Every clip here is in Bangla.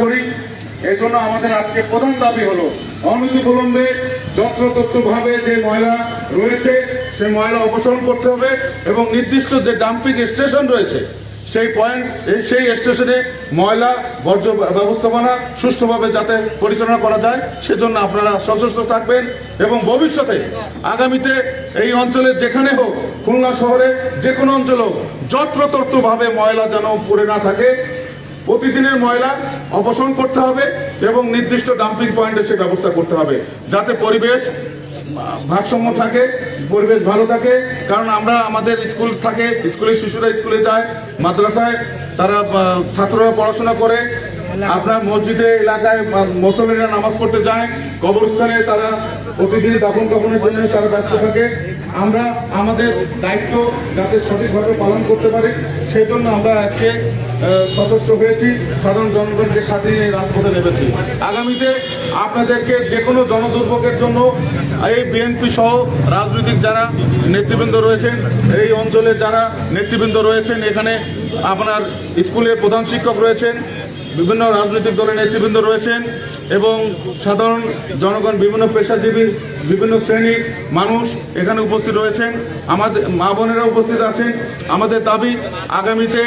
করি। এই জন্য আমাদের আজকে প্রধান দাবি হলো অনতিবিলম্বে যত্রতত্ত্বভাবে যে ময়লা রয়েছে সেই ময়লা অপসারণ করতে হবে এবং নির্দিষ্ট যে ডাম্পিং স্টেশন রয়েছে, সেই পয়েন্ট সেই স্টেশনে ময়লা বর্জ্য ব্যবস্থাপনা সুষ্ঠুভাবে যাতে পরিচালনা করা যায়, সেজন্য আপনারা সচেষ্ট থাকবেন এবং ভবিষ্যতে আগামীতে এই অঞ্চলে যেখানে হোক, খুলনা শহরে যে কোনো অঞ্চল হোক যত্রতত্ত্বভাবে ময়লা যেন পড়ে না থাকে প্রতিদিনের ময়লা অপসারণ করতে হবে এবং নির্দিষ্ট ডাম্পিং পয়েন্টে সে ব্যবস্থা করতে হবে। যাতে পরিবেশ ভারসাম্য থাকে, পরিবেশ ভালো থাকে। কারণ আমরা আমাদের স্কুল থাকে, স্কুলের শিশুরা স্কুলে যায়, মাদ্রাসায় তারা ছাত্ররা পড়াশোনা করে। আপনার মসজিদে, এলাকায় মুসলিমরা নামাজ পড়তে যায়, কবরস্থানে তারা প্রতিদিন দাফন কাপনের জন্য তারা ব্যস্ত থাকে। আমরা, আমাদের দায়িত্ব যাতে সঠিকভাবে পালন করতে পারি, সেই জন্য আমরা আজকে সচেষ্ট হয়েছি। সাধারণ জনগণকে সাথে নিয়ে রাজপথে নেমেছি। আগামীতে আপনাদেরকে যে কোনো জনদুর্ভোগের জন্য এই বিএনপি সহ রাজনৈতিক যারা নেতৃবৃন্দ রয়েছেন, এই অঞ্চলে যারা নেতৃবৃন্দ রয়েছেন, এখানে আপনার স্কুলের প্রধান শিক্ষক রয়েছেন বিভিন্ন রাজনৈতিক দলের নেতৃবৃন্দ রয়েছেন এবং সাধারণ জনগণ, বিভিন্ন পেশাজীবী, বিভিন্ন শ্রেণির মানুষ এখানে উপস্থিত রয়েছেন। আমাদের মা বোনেরা উপস্থিত আছেন। আমাদের দাবি, আগামীতে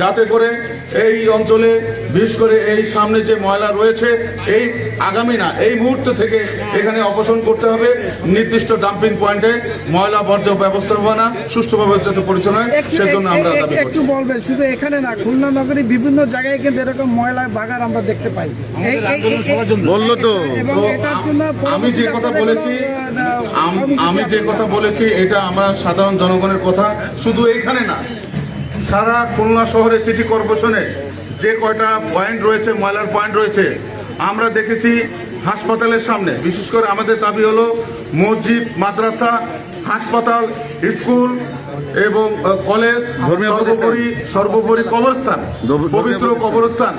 যাতে করে এই অঞ্চলে, বিশেষ করে এই সামনে যে ময়লা রয়েছে, এই আগামী না এই মুহূর্ত থেকে এখানে অপসারণ করতে হবে। নির্দিষ্ট ডাম্পিং পয়েন্টে ময়লা বর্জ্য ব্যবস্থাপনা সুষ্ঠুভাবে যাতে পরিচালনা হয় সেজন্য আমরা দাবি একটু বলবেন শুধু এখানে না খুলনা নগরী বিভিন্ন জায়গায় কিন্তু এরকম ময়লার বাগান আমরা দেখতে পাই। বলল তো আমি যে কথা বলেছি আম- আমি যে কথা বলেছি এটা আমরা সাধারণ জনগণের কথা শুধু এইখানে না। সারা খুলনা শহরে সিটি কর্পোরেশনে যে কয়টা পয়েন্ট রয়েছে ময়লার পয়েন্ট রয়েছে আমরা দেখেছি হাসপাতালের সামনে। বিশেষ করে আমাদের দাবি হলো মসজিদ মাদ্রাসা হাসপাতাল স্কুল এবং কলেজ ধর্মীয় সর্বোপরি সর্বোপরি কবরস্থান পবিত্র কবরস্থান।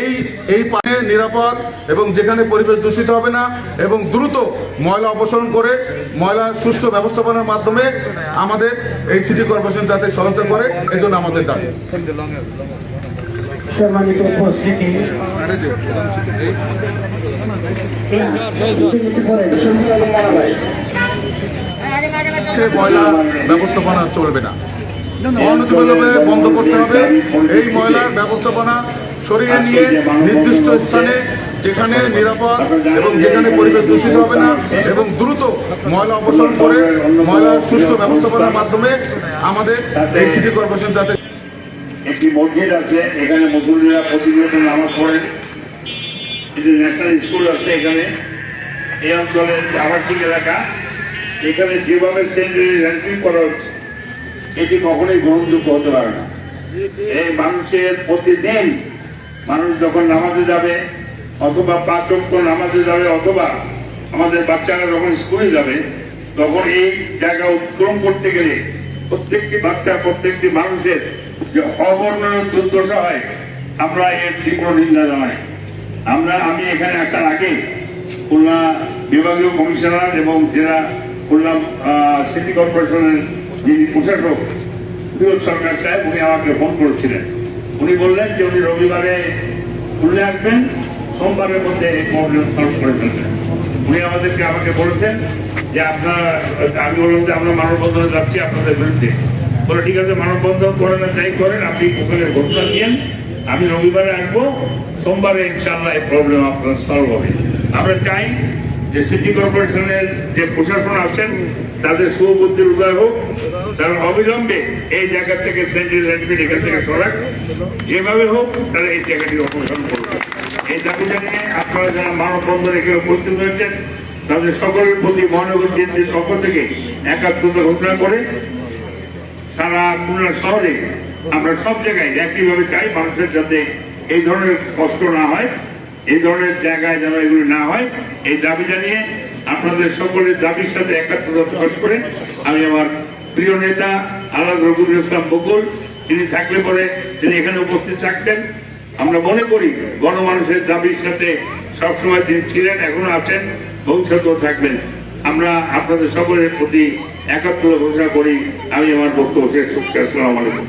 এই এই পানে নিরাপদ এবং যেখানে পরিবেশ দূষিত হবে না এবং দ্রুত ময়লা অপসারণ করে ময়লা সুষ্ঠু ব্যবস্থাপনার মাধ্যমে আমাদের এই সিটি কর্পোরেশন যাতে সহায়তা করে এজন্য আমাদের দাবি। সম্মানিত উপস্থিতি। সে ব্যবস্থাপনা চলবে না। বন্ধ করতে হবে। এই ময়লার ব্যবস্থাপনা সরিয়ে নিয়ে নির্দিষ্ট স্থানে যেখানে নিরাপদ এবং যেখানে পরিবেশ দূষিত হবে না এবং দ্রুত ময়লা অপসারণ করে ময়লার সুস্থ ব্যবস্থাপনার মাধ্যমে আমাদের এই সিটি কর্পোরেশন যাতে মসজিদ আছে, এখানে মুসলিমরা প্রতিনিয়ত নামাজ পড়েন যে ন্যাশনাল স্কুল আছে এখানে। এই অঞ্চলের আবাসিক এলাকা। এখানে যেভাবে সেন্টারি র্যাঙ্কিং করা হচ্ছে, এটি কখনোই গ্রহণযোগ্য হতে পারে না। এই মানুষের প্রতিদিন মানুষ যখন নামাজে যাবে, অথবা পাঁচ অক্ষ নামাজে যাবে, অথবা আমাদের বাচ্চারা যখন স্কুলে যাবে, তখন এই জায়গা অতিক্রম করতে গেলে প্রত্যেকটি বাচ্চা, প্রত্যেকটি মানুষের যে অবর্ণনীয় দুর্দশা হয়, আমরা এর তীব্র নিন্দা জানাই। আমরা, আমি এখানে আসার আগে খুলনা বিভাগীয় কমিশনার এবং জেলা খুলনা সিটি কর্পোরেশনের যিনি প্রশাসক ফিরোজ সরকার সাহেব, উনি আমাকে ফোন করেছিলেন। উনি বললেন যে উনি রবিবারে খুলে আসবেন, সোমবারের মধ্যে এই প্রবলেম সলভ করে ফেলবেন। উনি আমাদেরকে আমাকে বলেছেন যে আপনারা, আমি বললাম যে আমরা মানববন্ধনে যাচ্ছি আপনাদের বিরুদ্ধে। বলে, ঠিক আছে, মানববন্ধন করেন যাই করেন, আপনি ওখানে ঘোষণা দিয়েন। আমি রবিবারে আসব। সোমবারে ইনশাল্লাহ এই প্রবলেম আপনার সলভ হবে। আমরা চাই যে সিটি কর্পোরেশনের যে প্রশাসন আছেন, তাদের সুবুদ্ধির উদয় হোক। তারা অবিলম্বে এই জায়গা থেকে সেন্ট্রাল এখান থেকে সরাক। যেভাবে হোক, তারা এই জায়গাটি অপসারণ করবে এই দাবি জানিয়ে আপনারা যারা মানববন্ধন এখানে উপস্থিত হয়েছেন, তাদের সকলের প্রতি মহানগর কেন্দ্রের পক্ষ থেকে একাত্মতা ঘোষণা করে সারা খুলনা শহরে আমরা সব জায়গায় একইভাবে চাই মানুষের যাতে এই ধরনের কষ্ট না হয়, এই ধরনের জায়গায় যেন এগুলি না হয়। এই দাবি জানিয়ে আপনাদের সকলের দাবির সাথে একাত্মতা প্রকাশ করে আমি আমার প্রিয় নেতা আলাদ রঘুবুল ইসলাম বকুল, তিনি থাকলে পরে তিনি এখানে উপস্থিত থাকতেন। আমরা মনে করি গণমানুষের দাবির সাথে সবসময় তিনি ছিলেন, এখনও আছেন, ভবিষ্যতেও থাকবেন। আমরা আপনাদের সকলের প্রতি একাত্র ঘোষণা করি। আমি আমার বক্তব্য শেষ করছি। আসসালামু আলাইকুম।